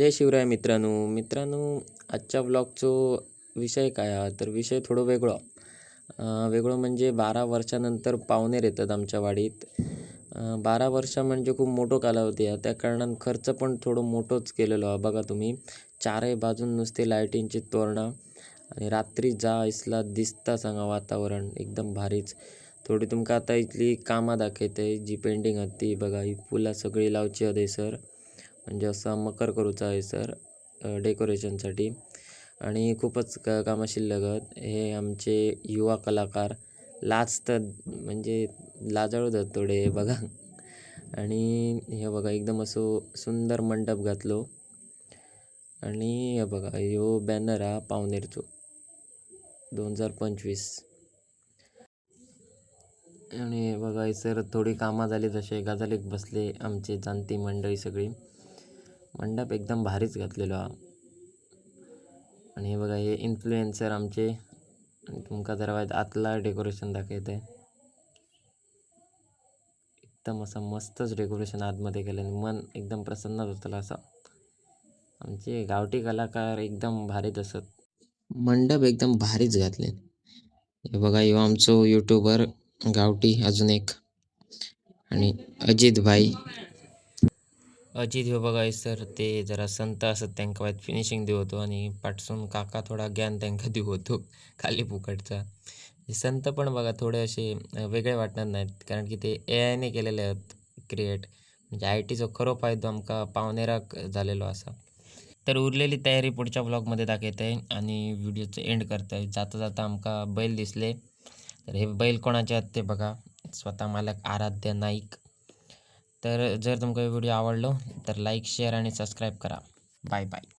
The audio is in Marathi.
जय शिवराय मित्रांनो. मित्रांनो आजच्या ब्लॉगचो विषय काय हा तर विषय थोडो वेगळो. वेगळो म्हणजे बारा वर्षानंतर पाहुणेर येतात आमच्या वाडीत. बारा वर्षा म्हणजे खूप मोठो कालावधी आहे. त्या कारणान खर्च पण थोडो मोठोच केलेलो हा बघा तुम्ही. चारही बाजून नुसते लायटींची तोरणं आणि रात्री जा इसला दिसता सांगा वातावरण. एकदम भारीच. थोडी तुमकां आता इथली कामां दाखयताय जी पेंडींग आहात ती बघा ही फुलां सगळी लावची आहेत सर. म्हणजे असा मकर करूचा आहे सर. डेकोरेशनसाठी. आणि खूपच क कामां शिल्लक हे आमचे युवा कलाकार लाजतात म्हणजे लाजाळू जात थोडे हे बघा. आणि हे बघा एकदम असो सुंदर मंडप घातलो. आणि हे बघा ह्यो बॅनर हा पावनेरचो. दोन हजार पंचवीस. आणि हे बघा सर थोडी कामां जाली तसे गजालीक बसले आमचे जाणती मंडळी सगळी. मंडप एकदम भारीच घातलेलो. हा आणि हे बघा हे इन्फ्लुएन्सर आमचे. आणि तुमका जर वायट आतला डेकोरेशन दाखवते एकदम असं मस्तच डेकोरेशन आतमध्ये केलं आणि मन एकदम प्रसन्न होतं असं. आमचे गावठी कलाकार एकदम भारीच असत. मंडप एकदम भारीच घातले. हे बघा ह्यो आमचो यूट्यूबर गावठी अजून एक. आणि अजित भाई. अजित ह्यो बघा सर ते जरा संत असत त्यांका वायत फिनिशिंग देव होतो आणि पाठसून काका थोडा ज्ञान त्यांका दिवतो होतो खाली फुकटचा. हे संत पण बघा थोडे असे वेगळे वाटणार नाहीत कारण की ते ए आयने केलेले आहेत क्रिएट म्हणजे आय टीचो खरो फायदो आमका पावनेराक झालेलो असा. तर उरलेली तयारी पुढच्या ब्लॉगमध्ये दाखवत आहे आणि व्हिडिओचं एंड करत. आहे जाता जाता आमका बैल दिसले. तर हे बैल कोणाचे आहेत ते बघा. स्वतः मालक आराध्य नाईक. तर जर तुमका व्हिडिओ आवडलो तर लाईक शेअर आणि सबस्क्राईब करा. Bye bye